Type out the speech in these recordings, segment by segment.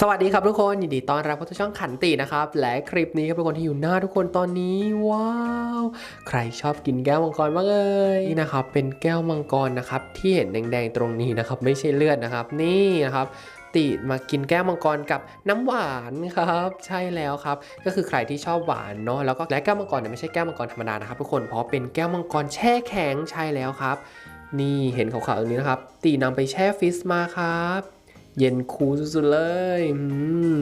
สวัสดีครับทุกคนยินดีต้อนรับเข้าสู่ช่องขันตินะครับ และคลิปนี้ครับทุกคนที่อยู่หน้าทุกคนตอนนี้ว้าว ใครชอบกินแก้วมังกรบ้างเอ่ยนี่นะครับเป็นแก้วมังกรนะครับที่เห็นแดงๆตรงนี้นะครับไม่ใช่เลือดนะครับนี่นะครับติมากินแก้วมังกรกับน้ำหวานครับ ใช่แล้วครับ ก็คือใครที่ชอบหวานเนาะแล้วก็และแก้วมังกรเนี่ยไม่ใช่แก้วมังกรธรรมดานะครับทุกคนเพราะเป็นแก้วมังกรแช่แข็งใช่แล้วครับ นี่เห็นขาวๆตรงนี้นะครับ ตีนำไปแช่ฟรีซมาครับ เย็นคูลสุดๆเลยม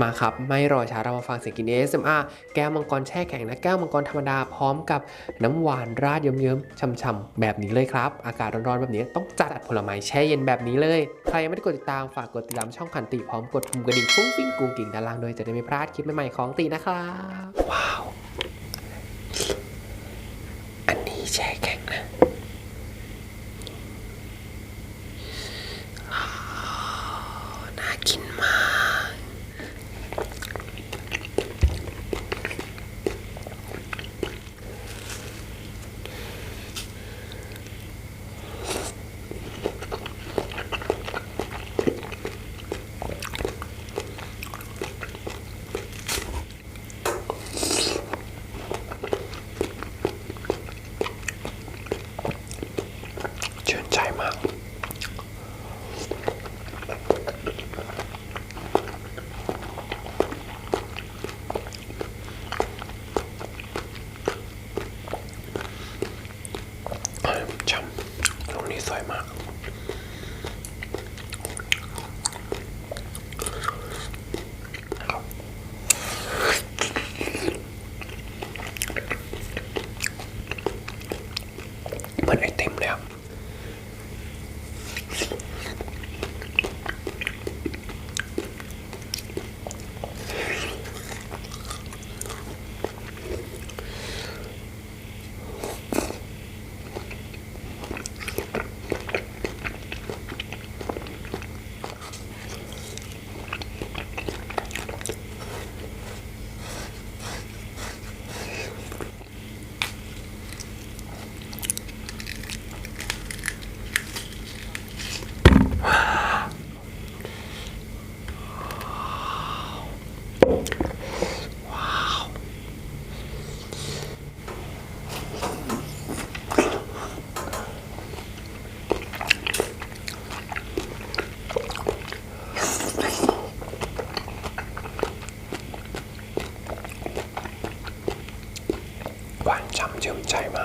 มาครับ ไม่รอช้าเรามาฟังเสียงกิน ASMR แก้วมังกรแช่แข็งและแก้วมังกรธรรมดาพร้อมกับน้ำหวานราดเยิ้มๆช่ำๆแบบนี้เลยครับ อากาศร้อนๆแบบนี้ต้องจัดผลไม้แช่เย็นแบบนี้เลย ใครยังไม่ได้กดติดตามฝากกดติดตามช่องขันติพร้อมกดปุ่มกระดิ่งฟุ้งฟิ้งกุ้งกิ่งด้านล่างด้วยจะได้ไม่พลาดคลิปใหม่ๆของตินะครับว้าวอันนี้แช่แข็งนะ น่ากินมาก ชื่นใจมาก ช่ำตรงนี้สวยมาก เหมือนไอติมเลยครับ หวา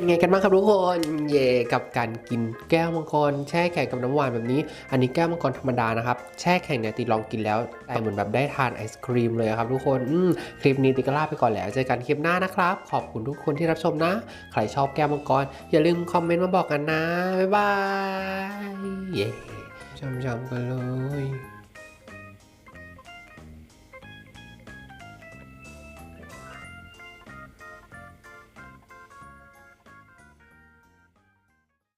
เป็นไงกันบ้างครับทุกคน เย่กับการกินแก้วมังกรแช่แข็งกับน้ำหวานแบบนี้ อันนี้แก้วมังกรธรรมดานะครับ แช่แข็งเนี่ยตีลองกินแล้วแต่เหมือนแบบได้ทานไอศครีมเลยครับทุกคน อืมคลิปนี้ตีก็ลาไปก่อนแล้ว เจอกันคลิปหน้านะครับ ขอบคุณทุกคนที่รับชมนะ ใครชอบแก้วมังกร อย่าลืมคอมเมนต์มาบอกกันนะ บ๊ายบาย เย่ช้ำๆกันเลย